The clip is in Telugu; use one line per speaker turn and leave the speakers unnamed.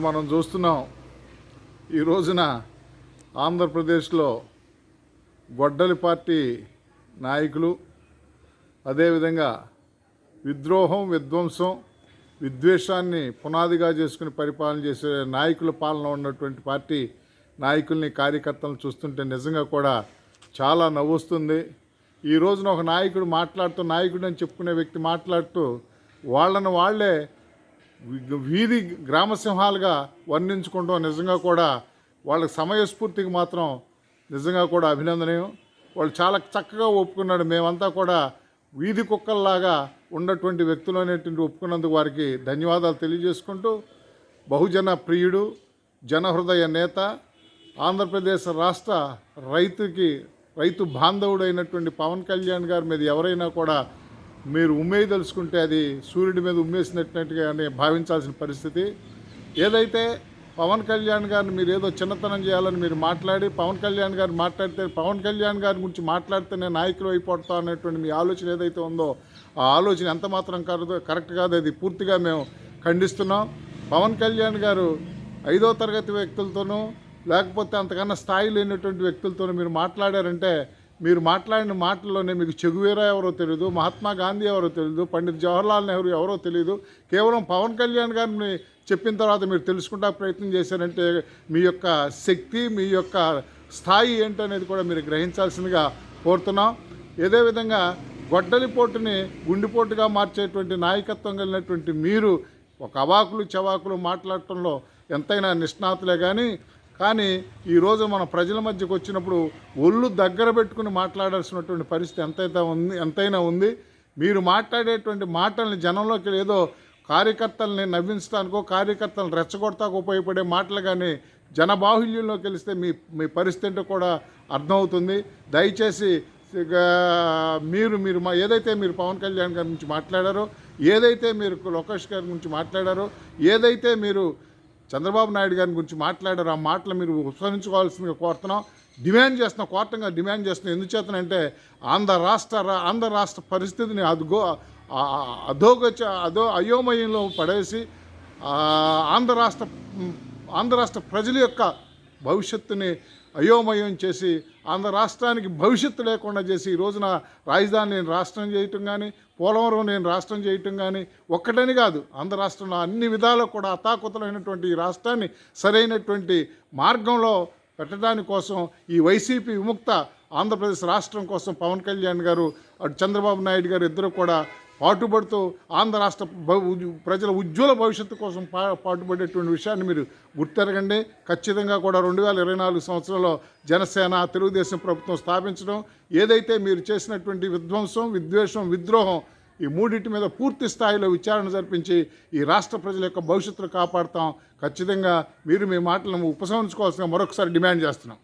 ఇప్పుడు మనం చూస్తున్నాం ఈ రోజున ఆంధ్రప్రదేశ్లో గొడ్డలి పార్టీ నాయకులు అదేవిధంగా విద్రోహం విధ్వంసం విద్వేషాన్ని పునాదిగా చేసుకుని పరిపాలన చేసే నాయకుల పాలన ఉన్నటువంటి పార్టీ నాయకుల్ని కార్యకర్తలను చూస్తుంటే నిజంగా కూడా చాలా నవ్వుస్తుంది. ఈ రోజున ఒక నాయకుడు మాట్లాడుతూ నాయకుడు అని చెప్పుకునే వ్యక్తి మాట్లాడుతూ వాళ్ళని వాళ్ళే వీధి గ్రామసింహాలుగా వర్ణించుకుంటాం నిజంగా కూడా వాళ్ళకి సమయస్ఫూర్తికి మాత్రం నిజంగా కూడా అభినందనీయం. వాళ్ళు చాలా చక్కగా ఒప్పుకున్నాడు. మేమంతా కూడా వీధి కుక్కల్లాగా ఉన్నటువంటి వ్యక్తులు అనేటువంటి ఒప్పుకున్నందుకు వారికి ధన్యవాదాలు తెలియజేసుకుంటూ బహుజన ప్రియుడు జనహృదయ నేత ఆంధ్రప్రదేశ్ రాష్ట్ర రైతుకి రైతు బాంధవుడైనటువంటి పవన్ కళ్యాణ్ గారి మీద ఎవరైనా కూడా మీరు ఉమ్మేయదలుచుకుంటే అది సూర్యుడి మీద ఉమ్మేసినట్టుగానే భావించాల్సిన పరిస్థితి. ఏదైతే పవన్ కళ్యాణ్ గారిని మీరు ఏదో చిన్నతనం చేయాలని మీరు మాట్లాడి పవన్ కళ్యాణ్ గారు మాట్లాడితే పవన్ కళ్యాణ్ గారి గురించి మాట్లాడితేనే నాయకులు అయిపోతా అనేటువంటి మీ ఆలోచన ఏదైతే ఉందో ఆ ఆలోచన ఎంత మాత్రం కాదు కరెక్ట్ కాదు అది పూర్తిగా మేము ఖండిస్తున్నాం. పవన్ కళ్యాణ్ గారు ఐదో తరగతి వ్యక్తులతోనూ లేకపోతే అంతకన్నా స్థాయి లేనటువంటి వ్యక్తులతోనూ మీరు మాట్లాడారంటే మీరు మాట్లాడిన మాటల్లోనే మీకు చెగువేరా ఎవరో తెలియదు మహాత్మా గాంధీ ఎవరో తెలియదు పండిత్ జవహర్లాల్ నెహ్రూ ఎవరో తెలియదు కేవలం పవన్ కళ్యాణ్ గారిని చెప్పిన తర్వాత మీరు తెలుసుకుంటా ప్రయత్నం చేశారంటే మీ యొక్క శక్తి మీ యొక్క స్థాయి ఏంటనేది కూడా మీరు గ్రహించాల్సిందిగా కోరుతున్నాం. ఏదే విధంగా గొడ్డలిపోటుని గుండెపోటుగా మార్చేటువంటి నాయకత్వం కలిగినటువంటి మీరు ఒక అవాకులు చవాకులు మాట్లాడటంలో ఎంతైనా నిష్ణాతులే కానీ కానీ ఈరోజు మన ప్రజల మధ్యకు వచ్చినప్పుడు ఒళ్ళు దగ్గర పెట్టుకుని మాట్లాడాల్సినటువంటి పరిస్థితి ఎంతైతే ఉంది ఎంతైనా ఉంది. మీరు మాట్లాడేటువంటి మాటల్ని జనంలోకి ఏదో కార్యకర్తల్ని నవ్వించడానికో కార్యకర్తలను రెచ్చగొడతాకు ఉపయోగపడే మాటలు కానీ జనబాహుల్యంలోకి వెళిస్తే మీ మీ పరిస్థితి కూడా అర్థమవుతుంది. దయచేసి మీరు మీరు మా ఏదైతే మీరు పవన్ కళ్యాణ్ గారి గురించి మాట్లాడారో ఏదైతే మీరు లోకేష్ గారి గురించి మాట్లాడారో ఏదైతే మీరు చంద్రబాబు నాయుడు గారి గురించి మాట్లాడారు. ఆ మాటలు మీరు ఉపసరించుకోవాల్సిందిగా కోరుతున్నాం. డిమాండ్ చేస్తున్నాం కోర్తంగా డిమాండ్ చేస్తున్నాం. ఎందుచేతనంటే ఆంధ్ర రాష్ట్ర ఆంధ్ర రాష్ట్ర పరిస్థితిని అదుగో అధోగచ అధో అయోమయంలో పడేసి ఆంధ్ర రాష్ట్ర ఆంధ్ర రాష్ట్ర ప్రజల యొక్క భవిష్యత్తుని అయోమయం చేసి ఆంధ్ర రాష్ట్రానికి భవిష్యత్తు లేకుండా చేసి ఈ రోజున రాజధాని నేను రాష్ట్రం చేయటం కానీ పోలవరం నేను రాష్ట్రం చేయటం కానీ ఒక్కటని కాదు. ఆంధ్ర రాష్ట్రంలో అన్ని విధాలు కూడా అతాకుతలైనటువంటి ఈ రాష్ట్రాన్ని సరైనటువంటి మార్గంలో పెట్టడానికి కోసం ఈ వైసీపీ విముక్త ఆంధ్రప్రదేశ్ రాష్ట్రం కోసం పవన్ కళ్యాణ్ గారు అటు చంద్రబాబు నాయుడు గారు ఇద్దరు కూడా పాటుపడుతూ ఆంధ్ర రాష్ట్ర ఉజ్- ప్రజల ఉజ్వల భవిష్యత్తు కోసం పా పాటుపడేటువంటి విషయాన్ని మీరు గుర్తెరగండి. ఖచ్చితంగా కూడా రెండు వేల ఇరవై నాలుగు సంవత్సరంలో జనసేన తెలుగుదేశం ప్రభుత్వం స్థాపించడం ఏదైతే మీరు చేసినటువంటి విధ్వంసం విద్వేషం విద్రోహం ఈ మూడింటి మీద పూర్తి స్థాయిలో విచారణ జరిపించి ఈ రాష్ట్ర ప్రజల యొక్క భవిష్యత్తును కాపాడుతాం. ఖచ్చితంగా మీరు మీ మాటలను ఉపసంహరించుకోవాల్సిన మరొకసారి డిమాండ్ చేస్తున్నాం.